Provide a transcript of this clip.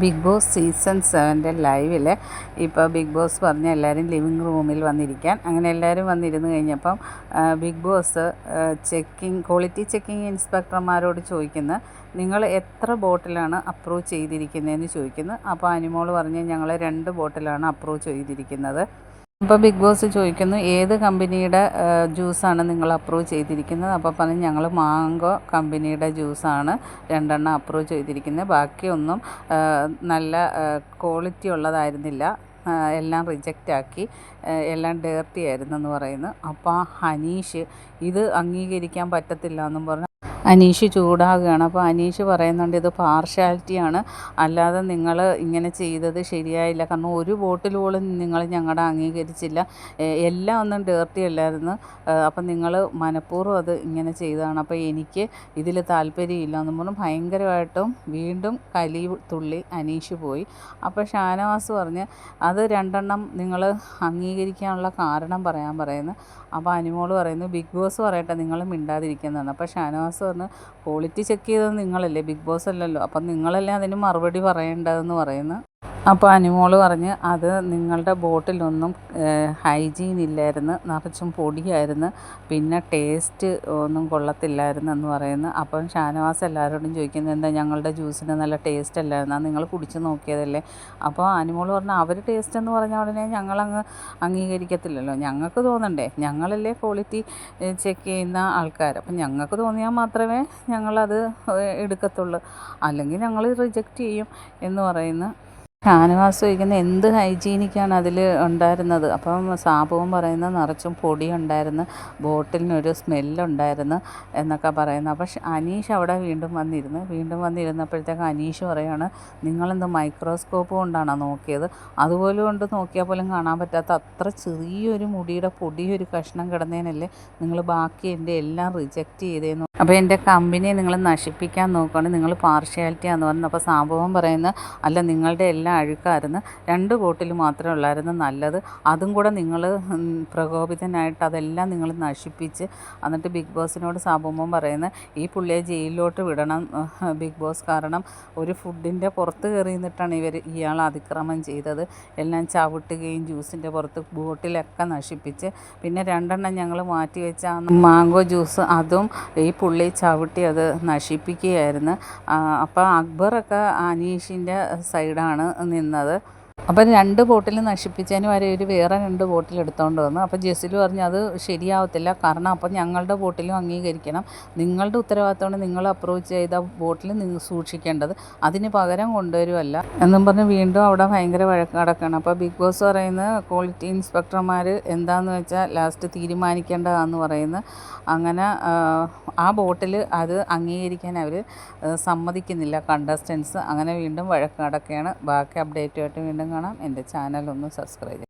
Big boss season സെവന്റെ ലൈവിൽ ഇപ്പോൾ big boss പറഞ്ഞ എല്ലാവരും ലിവിങ് റൂമിൽ വന്നിരിക്കാൻ. അങ്ങനെ എല്ലാവരും വന്നിരുന്ന് കഴിഞ്ഞപ്പം big boss checking quality checking ഇൻസ്പെക്ടർമാരോട് ചോദിക്കുന്നു നിങ്ങൾ എത്ര ബോട്ടിലാണ് അപ്രൂവ് ചെയ്തിരിക്കുന്നതെന്ന് ചോദിക്കുന്നു. അപ്പോൾ അനിമോൾ പറഞ്ഞ് ഞങ്ങൾ രണ്ട് ബോട്ടിലാണ് അപ്രൂവ് ചെയ്തിരിക്കുന്നത്. അപ്പോൾ ബിഗ് ബോസ് ചോദിക്കുന്നു ഏത് കമ്പനിയുടെ ജ്യൂസാണ് നിങ്ങൾ അപ്രൂവ് ചെയ്തിരിക്കുന്നത്? അപ്പോൾ പറഞ്ഞു ഞങ്ങൾ മാങ്കോ കമ്പനിയുടെ ജ്യൂസാണ് രണ്ടെണ്ണം അപ്രൂവ് ചെയ്തിരിക്കുന്നത്. ബാക്കിയൊന്നും നല്ല ക്വാളിറ്റി ഉള്ളതായിരുന്നില്ല. എല്ലാം റിജക്റ്റ് ആക്കി എല്ലാം ഡേർട്ടി ആയിരുന്നു എന്ന് പറയുന്നു അപ്പോൾ ഹനീഷ് ഇത് അംഗീകരിക്കാൻ പറ്റത്തില്ല എന്നും പറഞ്ഞു. അനീഷ് ചൂടാകുകയാണ്. അപ്പോൾ അനീഷ് പറയുന്നുണ്ട് ഇത് പാർഷ്യാലിറ്റിയാണ്. അല്ലാതെ നിങ്ങൾ ഇങ്ങനെ ചെയ്തത് ശരിയായില്ല. കാരണം ഒരു ബോട്ടിൽ പോലും നിങ്ങൾ ഞങ്ങളുടെ അംഗീകരിച്ചില്ല. എല്ലാം ഒന്നും ഡേർട്ടി അല്ലായിരുന്നു. അപ്പം നിങ്ങൾ മനഃപൂർവം അത് ഇങ്ങനെ ചെയ്തതാണ്. അപ്പോൾ എനിക്ക് ഇതിൽ താല്പര്യമില്ല എന്ന് പറഞ്ഞു ഭയങ്കരമായിട്ടും വീണ്ടും കലി തുള്ളി അനീഷ് പോയി. അപ്പോൾ ഷാനവാസ് പറഞ്ഞ് അത് രണ്ടെണ്ണം നിങ്ങൾ അംഗീകരിക്കാനുള്ള കാരണം പറയാൻ പറയുന്നു. അപ്പോൾ അനിമോൾ പറയുന്നു ബിഗ് ബോസ് പറയട്ടെ നിങ്ങൾ മിണ്ടാതിരിക്കുന്നതാണ്. അപ്പോൾ ഷാനവാസ് പറഞ്ഞു ക്വാളിറ്റി ചെക്ക് ചെയ്തത് നിങ്ങളല്ലേ ബിഗ് ബോസ് അല്ലല്ലോ. അപ്പം നിങ്ങളല്ലേ അതിന് മറുപടി പറയേണ്ടതെന്ന് പറയുന്നു അപ്പോൾ അനുമോൾ പറഞ്ഞ് അത് നിങ്ങളുടെ ബോട്ടിലൊന്നും ഹൈജീൻ ഇല്ലായിരുന്നു നിറച്ചും പൊടിയായിരുന്നു പിന്നെ ടേസ്റ്റ് ഒന്നും കൊള്ളത്തില്ലായിരുന്നു എന്ന് പറയുന്നു. അപ്പം ഷാനവാസ് എല്ലാവരോടും ചോദിക്കുന്നത് എന്താ ഞങ്ങളുടെ ജ്യൂസിന് നല്ല ടേസ്റ്റ് അല്ലായിരുന്നു? നിങ്ങൾ കുടിച്ച് നോക്കിയതല്ലേ? അപ്പോൾ അനുമോൾ പറഞ്ഞാൽ അവർ ടേസ്റ്റ് എന്ന് പറഞ്ഞ ഉടനെ ഞങ്ങളങ്ങ് അംഗീകരിക്കത്തില്ലല്ലോ. ഞങ്ങൾക്ക് തോന്നണ്ടേ ഞങ്ങളല്ലേ ക്വാളിറ്റി ചെക്ക് ചെയ്യുന്ന ആൾക്കാർ അപ്പം ഞങ്ങൾക്ക് തോന്നിയാൽ മാത്രമേ ഞങ്ങളത് എടുക്കത്തുള്ളൂ. അല്ലെങ്കിൽ ഞങ്ങൾ റിജക്റ്റ് ചെയ്യും എന്ന് പറയുന്നു. ഷാനവാസ് ചോദിക്കുന്ന എന്ത് ഹൈജീനിക്കാണ് അതിൽ ഉണ്ടായിരുന്നത്? അപ്പം സാബുവും പറയുന്ന നിറച്ചും പൊടി ഉണ്ടായിരുന്നു ബോട്ടിലിനൊരു സ്മെല്ലുണ്ടായിരുന്നു എന്നൊക്കെ പറയുന്നു. അപ്പം അനീഷ് അവിടെ വീണ്ടും വന്നിരുന്നു. വീണ്ടും വന്നിരുന്നപ്പോഴത്തേക്ക് അനീഷ് പറയാണ് നിങ്ങളെന്ത് മൈക്രോസ്കോപ്പ് കൊണ്ടാണോ നോക്കിയത്? അതുപോലെ കൊണ്ട് നോക്കിയാൽ പോലും കാണാൻ പറ്റാത്ത അത്ര ചെറിയൊരു മുടിയുടെ പൊടിയൊരു കഷ്ണം കിടന്നതിനല്ലേ നിങ്ങൾ ബാക്കി എന്റെ എല്ലാം റിജക്റ്റ് ചെയ്തേന്ന് അപ്പോൾ എന്റെ കമ്പനിയെ നിങ്ങൾ നശിപ്പിക്കാൻ നോക്കുകയാണ് നിങ്ങൾ പാർഷ്യാലിറ്റി ആണെന്ന് പറഞ്ഞു. അപ്പോൾ സംഭവം പറയുന്നത് അല്ല നിങ്ങളുടെ എല്ലാ അഴുക്കായിരുന്നു. രണ്ട് ബോട്ടിൽ മാത്രമേ ഉള്ളായിരുന്നു നല്ലത്. അതും കൂടെ നിങ്ങൾ പ്രകോപിതനായിട്ട് അതെല്ലാം നിങ്ങൾ നശിപ്പിച്ച് എന്നിട്ട് ബിഗ് ബോസിനോട് സംഭവം പറയുന്നത് ഈ പുള്ളിയെ ജയിലിലോട്ട് വിടണം. ബിഗ് ബോസ് കാരണം ഒരു ഫുഡിന്റെ പുറത്ത് കയറി നിന്നിട്ടാണ് ഇവർ ഇയാൾ അതിക്രമം ചെയ്തത്. എല്ലാം ചവിട്ടുകയും ജ്യൂസിന്റെ പുറത്ത് ബോട്ടിലൊക്കെ നശിപ്പിച്ച്. പിന്നെ രണ്ടെണ്ണം ഞങ്ങൾ മാറ്റി വെച്ച ആ മാംഗോ ജ്യൂസ് അതും ഈ പുള്ളി ചവിട്ടി അത് നശിപ്പിക്കുകയായിരുന്നു. അപ്പോൾ അക്ബറൊക്കെ അനീഷിന്റെ സൈഡാണ് നിന്നത്. അപ്പം രണ്ട് ബോട്ടിൽ നശിപ്പിച്ചതിന് വരെ ഒരു വേറെ രണ്ട് ബോട്ടിൽ എടുത്തുകൊണ്ട് വന്നു. അപ്പോൾ ജെസിൽ പറഞ്ഞു അത് ശരിയാവത്തില്ല. കാരണം അപ്പം ഞങ്ങളുടെ ബോട്ടിലും അംഗീകരിക്കണം. നിങ്ങളുടെ ഉത്തരവാദിത്തമാണ് നിങ്ങൾ അപ്രോച്ച് ചെയ്ത ബോട്ടിൽ നിങ്ങൾ സൂക്ഷിക്കേണ്ടത്. അതിന് പകരം കൊണ്ടുവരുമല്ല എന്നും പറഞ്ഞ് വീണ്ടും അവിടെ ഭയങ്കര വഴക്ക് നടക്കുകയാണ് അപ്പോൾ ബിഗ് ബോസ് പറയുന്ന ക്വാളിറ്റി ഇൻസ്പെക്ടർമാർ എന്താണെന്ന് വെച്ചാൽ ലാസ്റ്റ് തീരുമാനിക്കേണ്ടതാണെന്ന് പറയുന്നത് അങ്ങനെ ആ, ബോട്ടിൽ അത് അംഗീകരിക്കാൻ അവർ സമ്മതിക്കുന്നില്ല. കണ്ടസ്റ്റൻസ് അങ്ങനെ വീണ്ടും വഴക്ക് നടക്കുകയാണ്. ബാക്കി അപ്ഡേറ്റുമായിട്ട് വീണ്ടും കാണാം. എന്റെ ചാനലൊന്ന് സബ്സ്ക്രൈബ്